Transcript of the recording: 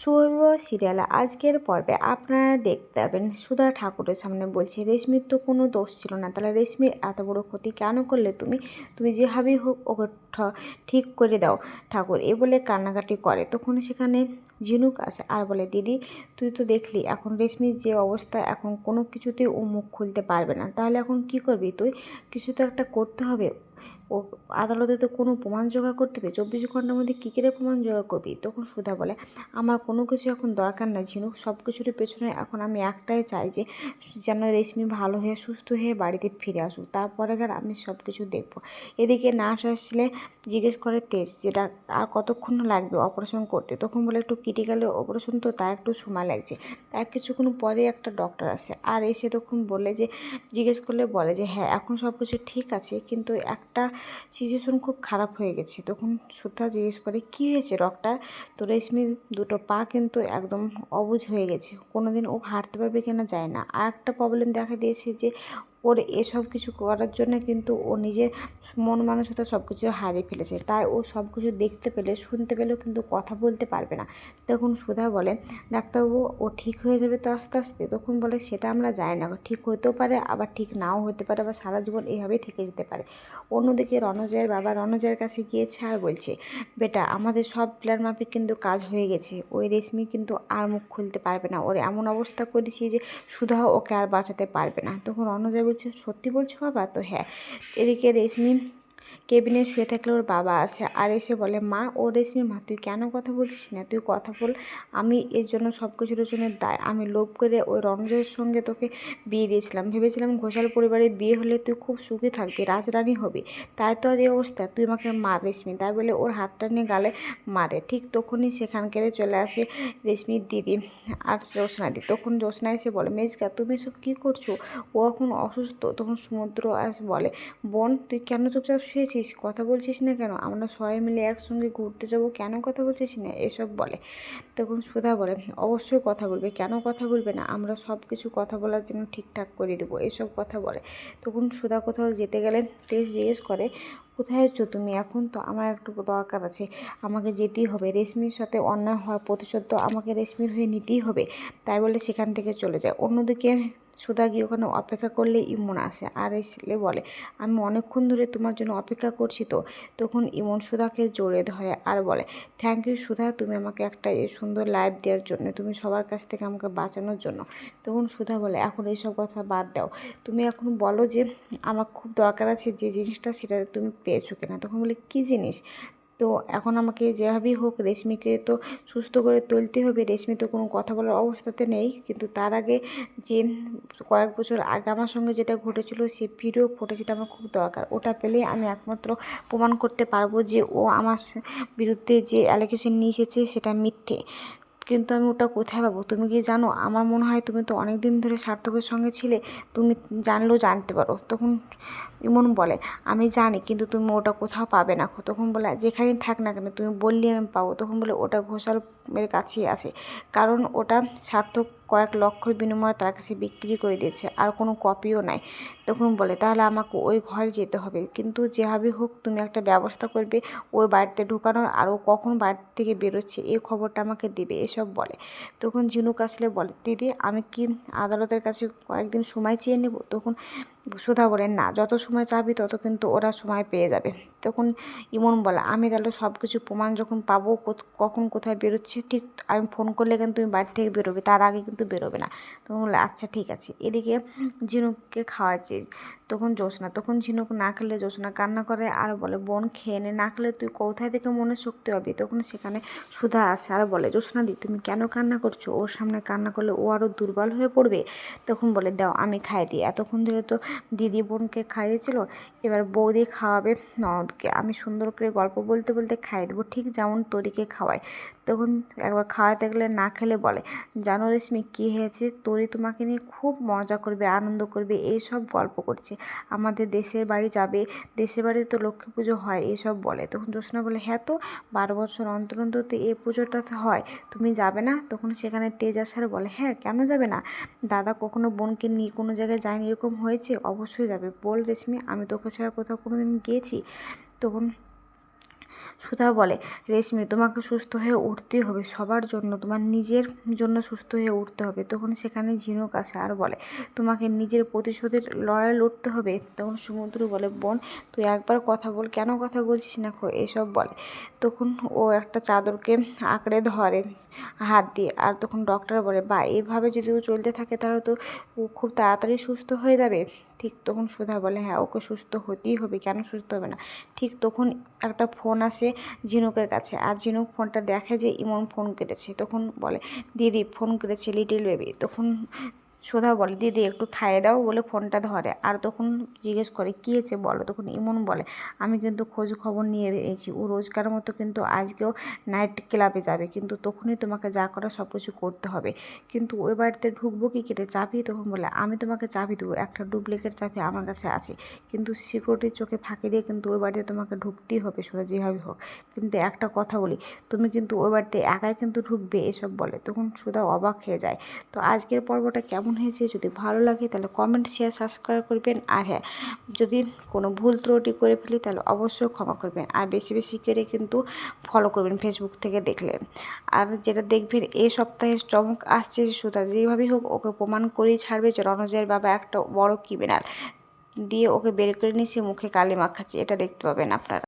শৈব সিরিয়ালে। আজকের পর্বে আপনারা দেখতে পাবেন সুধা ঠাকুরের সামনে বলছে, রেশমির তো কোনো দোষ ছিল না। তাহলে রেশমির এত বড় ক্ষতি কেন করলে তুমি? তুমি যেভাবেই হোক ওকে ঠিক করে দাও ঠাকুর। এ বলে কান্নাকাটি করে। তখন সেখানে ঝিনুক আসে আর বলে, দিদি, তুই তো দেখলি, এখন রেশমির যে অবস্থা, এখন কোনো কিছুতেই ও মুখ খুলতে পারবে না। তাহলে এখন কি করবি তুই? কিছু তো একটা করতে হবে। ও আদালতে তো কোনো প্রমাণ জোগাড় করতে হবে। চব্বিশ ঘণ্টার মধ্যে কী করে প্রমাণ জোগাড় করবি? তখন সুধা বলে, আমার কোনো কিছু এখন দরকার না ঝিনুক। সব কিছুর পেছনে এখন আমি একটাই চাই যে, যেন রেশমি ভালো হয়ে, সুস্থ হয়ে বাড়িতে ফিরে আসুক। তারপরে আর আমি সব কিছু দেখব। এদিকে নার্স আসলে জিজ্ঞেস করে তেজ যেটা আর কতক্ষণ লাগবে অপারেশন করতে? তখন বলে, একটু ক্রিটিক্যাল অপারেশন তো তার একটু সময় লাগছে। তার কিছুক্ষণ পরে একটা ডক্টর আসে। আর এসে তখন বলে যে, জিজ্ঞেস করলে বলে যে হ্যাঁ এখন সব কিছু ঠিক আছে, কিন্তু একটা সিচুয়েশন খুব খারাপ হয়ে গেছে। তখন শ্রদ্ধা জিজ্ঞেস করে, কী হয়েছে ডক্টর তো রেশমির দুটো পা কিন্তু একদম অবুজ হয়ে গেছে। কোনো দিন ও হাঁটতে পারবে কিনা যায় না। আর একটা প্রবলেম দেখা দিয়েছে যে ওর এসব কিছু করার জন্য কিন্তু ও নিজের মন মানসিকতা সব কিছু হারিয়ে ফেলেছে। তাই ও সব কিছু দেখতে পেলে, শুনতে পেলেও কিন্তু কথা বলতে পারবে না। তখন সুধা বলে, ডাক্তারবাবু, ও ঠিক হয়ে যাবে তো আস্তে আস্তে? তখন বলে, সেটা আমরা জানি না। ঠিক হতেও পারে, আবার ঠিক নাও হতে পারে, আবার সারা জীবন এইভাবেই থেকে যেতে পারে। অন্যদিকে রণজয়ের বাবা রণজয়ের কাছে গিয়েছে আর বলছে, বেটা, আমাদের সব প্ল্যান মাফিক কিন্তু কাজ হয়ে গেছে। ওই রেশমি কিন্তু আর মুখ খুলতে পারবে না। ওর এমন অবস্থা করেছি যে সুধা ওকে আর বাঁচাতে পারবে না। তখন রণজয় বলছে? সত্যি বলছো বাবা? তো হ্যাঁ। এদিকে রেশমি কেবিনে শুয়ে থাকলে ওর বাবা আসে আর এসে বলে, মা, ও রেশমি, মা, তুই কেন কথা বলছিস না? তুই কথা বল। আমি এর জন্য সব কিছুর জন্য দায়। আমি লোভ করে ওই রণজয়ের সঙ্গে তোকে বিয়ে দিয়েছিলাম। ভেবেছিলাম ঘোষাল পরিবারে বিয়ে হলে তুই খুব সুখী থাকবি, রাজরানী হবি। তাই তো এই অবস্থা। তুই আমাকে মার, রেশমি। তাই বলে ওর হাতটা নিয়ে গালে মারে। ঠিক তখনই সেখানকার চলে আসে রেশমির দিদি আর জ্যোৎস্নাদি তখন জ্যোৎস্না এসে বলে, মেজকা, তুমি সব কী করছ? ও এখন অসুস্থ। তখন সমুদ্র আস বলে, বোন, তুই কেন চুপচাপ শুয়েছিস? কথা বলছিস না কেন? আমরা সবাই মিলে একসঙ্গে ঘুরতে যাব। কেন কথা বলছিস না? এসব বলে। তখন সুধা বলে, অবশ্যই কথা বলবে। কেন কথা বলবে না? আমরা সব কিছু কথা বলার জন্য ঠিকঠাক করে দেবো। এসব কথা বলে। তখন সুধা কোথাও যেতে গেলে তেজ জিজ্ঞেস করে, কোথায় আছো তুমি? এখন তো আমার একটু দরকার আছে। আমাকে যেতেই হবে। রেশমির সাথে অন্যায় হওয়ার প্রতিশোধ তো আমাকে রেশমির হয়ে নিতেই হবে। তাই বলে সেখান থেকে চলে যায়। অন্যদিকে সুধা গিয়ে ওখানে অপেক্ষা করলে ইমন আসে আর এসলে বলে, আমি অনেকক্ষণ ধরে তোমার জন্য অপেক্ষা করছি তো। তখন ইমন সুধাকে জোরে ধরে আর বলে থ্যাংক ইউ সুধা, তুমি আমাকে একটা সুন্দর লাইফ দেওয়ার জন্য, তুমি সবার কাছ থেকে আমাকে বাঁচানোর জন্য। তখন সুধা বলে, এখন এইসব কথা বাদ দাও। তুমি এখন বলো যে, আমার খুব দরকার আছে যে জিনিসটা সেটা তুমি পেয়েছ কিনা? তখন বলে, কী জিনিস? তো এখন আমাকে যেভাবেই হোক রেশমিকে তো সুস্থ করে তুলতে হবে। রেশমি তো কোনো কথা বলার অবস্থাতে নেই। কিন্তু তার আগে যে কয়েক বছর আগে আমার সঙ্গে যেটা ঘটেছিল, সে ভিডিও ফুটেজটা আমার খুব দরকার। ওটা পেলে আমি একমাত্র প্রমাণ করতে পারব যে ও আমার বিরুদ্ধে যে অ্যালিগেশন নিয়ে এসেছে সেটা মিথ্যে। কিন্তু আমি ওটা কোথায় পাবো? তুমি কি জানো? আমার মনে হয় তুমি তো অনেক দিন ধরে সার্থকের সঙ্গে ছিলে। তুমি জানলেও জানতে পারো। তখন ইমন বলে, আমি জানি, কিন্তু তুমি ওটা কোথাও পাবে না। তখন বলে, যেখানেই থাক না কেন, তুমি বললে আমি পাবো। তখন বলে, ওটা ঘোষালের কাছেই আছে। কারণ ওটা সার্থক কয়েক লক্ষর বিনিময়ে তার কাছে বিক্রি করে দিয়েছে, আর কোনো কপিও নাই। তখন বলে, তাহলে আমাকে ওই ঘরে যেতে হবে। কিন্তু যেভাবে হোক, তুমি একটা ব্যবস্থা করবে ওই বাড়িতে ঢুকানোর, আর ও কখন বাড়ি থেকে বেরোচ্ছে, এই খবরটা আমাকে দেবে। এসব বলে। তখন ঝিনুক আসলে বলে, দিদি, আমি কি আদালতের কাছে কয়েকদিন সময় চেয়ে নেব? তখন সুধা বলেন, না, যত সময় চাবি, তত কিন্তু ওরা সময় পেয়ে যাবে। তখন ইমন বলে, আমি তাহলে সব কিছু প্রমাণ যখন পাবো কখন কোথায় বেরোচ্ছে, ঠিক আমি ফোন করলে কিন্তু তুমি বাড়ি থেকে বেরোবে, তার আগে কিন্তু বেরোবে না। তখন বলে আচ্ছা ঠিক আছে। এদিকে ঝিনুককে খাওয়াচ্ছে। তখন জ্যোৎস্না তখন ঝিনুক না খেলে জ্যোৎস্না কান্না করে আর বলে, বোন, খেয়ে নে, না খেলে তুই কোথায় থেকে মনে শক্তি হবে তখন সেখানে সুধা আসে আর বলে জ্যোৎস্না দি, তুমি কেন কান্না করছ? ওর সামনে কান্না করলে ও আরও দুর্বল হয়ে পড়বে। তখন বলে, দাও, আমি খাই দিই এতক্ষণ ধরে তো দিদি বোনকে খাইয়েছিল, এবার বৌদি খাওয়াবে ননদকে। আমি সুন্দর করে গল্প বলতে বলতে খাইয়ে দেবো, ঠিক যেমন তরিকে খাওয়ায়। তখন একবার খাওয়াতে গেলে না খেলে বলে, জানো রেশমি, কী হয়েছে? তরি তোমাকে নিয়ে খুব মজা করবে, আনন্দ করবে, এইসব গল্প করছে। আমাদের দেশের বাড়ি যাবে, দেশের বাড়িতে তো লক্ষ্মী পুজো হয় এসব বলে। তখন জ্যোৎস্না বলে হ্যাঁ তো, বারো বছর অন্তর অন্তর তো এই পুজোটা হয়, তুমি যাবে না? তখন সেখানে তেজ আসার বলে হ্যাঁ কেন যাবে না? দাদা কখনো বোনকে নিয়ে কোনো জায়গায় যায়নি, এরকম হয়েছে? অবশ্যই যাবে। বল রেশমি আমি তোকে ছাড়া কোথাও কোনো দিন গিয়েছি? তখন সুধা বলে, রেশমি, তোমাকে সুস্থ হয়ে উঠতেই হবে। সবার জন্য, তোমার নিজের জন্য সুস্থ হয়ে উঠতে হবে। তখন সেখানে ঝিনুক আসে আর বলে, তোমাকে নিজের প্রতিশোধের লড়াই লড়তে হবে। তখন সমুদ্র বলে, বোন, তুই একবার কথা বল। কেন কথা বলছিস না খো? এসব বলে। তখন ও একটা চাদরকে আঁকড়ে ধরে হাত দিয়ে আর তখন ডক্টর বলে, বা, এভাবে যদি ও চলতে থাকে তাহলে তো ও খুব তাড়াতাড়ি সুস্থ হয়ে যাবে। ঠিক তখন সুধা বলে হ্যাঁ ওকে সুস্থ হতেই হবে। কেন সুস্থ হবে না? ঠিক তখন একটা ফোন আসে ঝিনুকের কাছে। আর ঝিনুক ফোনটা দেখে যে ইমন ফোন কেটেছে। তখন বলে, দিদি, ফোন কেটেছে লিটিল বেবি তখন সুধা বলে, দিদি, একটু খাইয়ে দাও। বলে ফোনটা ধরে। আর তখন জিজ্ঞেস করে, কী হয়েছে বলো? তখন ইমন বলে, আমি কিন্তু খোঁজ খবর নিয়ে এসেছি। ও রোজকার মতো কিন্তু আজকেও নাইট ক্লাবে যাবে। কিন্তু তখনই তোমাকে যা করা সব কিছু করতে হবে। কিন্তু ওই বাড়িতে ঢুকবো কি কেটে চাবি তখন বলে, আমি তোমাকে চাবি দেবো। একটা ডুপ্লিকেট চাবি আমার কাছে আছে। কিন্তু সিকিউরিটির চোখে ফাঁকি দিয়ে কিন্তু ওই বাড়িতে তোমাকে ঢুকতেই হবে সোজা যেভাবে হোক। কিন্তু একটা কথা বলি, তুমি কিন্তু ওই বাড়িতে একাই কিন্তু ঢুকবে? এসব বলে। তখন সুধা অবাক হয়ে যায়। তো আজকের পর্বটা কেমন হয়েছে, যদি ভালো লাগে তাহলে কমেন্ট শেয়ার সাবস্ক্রাইব করবেন। আর হ্যাঁ যদি কোনো ভুল ত্রুটি করে ফেলি তাহলে অবশ্যই ক্ষমা করবেন। আর বেশি বেশি করে কিন্তু ফলো করবেন ফেসবুক থেকে দেখলে। আর যেটা দেখবেন এই সপ্তাহে চমক আসছে সুধা যেভাবেই হোক ওকে প্রমাণ করেই ছাড়বে রণজয়ের বাবা একটা বড় ক্রিমিনাল দিয়ে ওকে বের করে নিয়েছে, মুখে কালি মাখাচ্ছে। এটা দেখতে পাবেন আপনারা।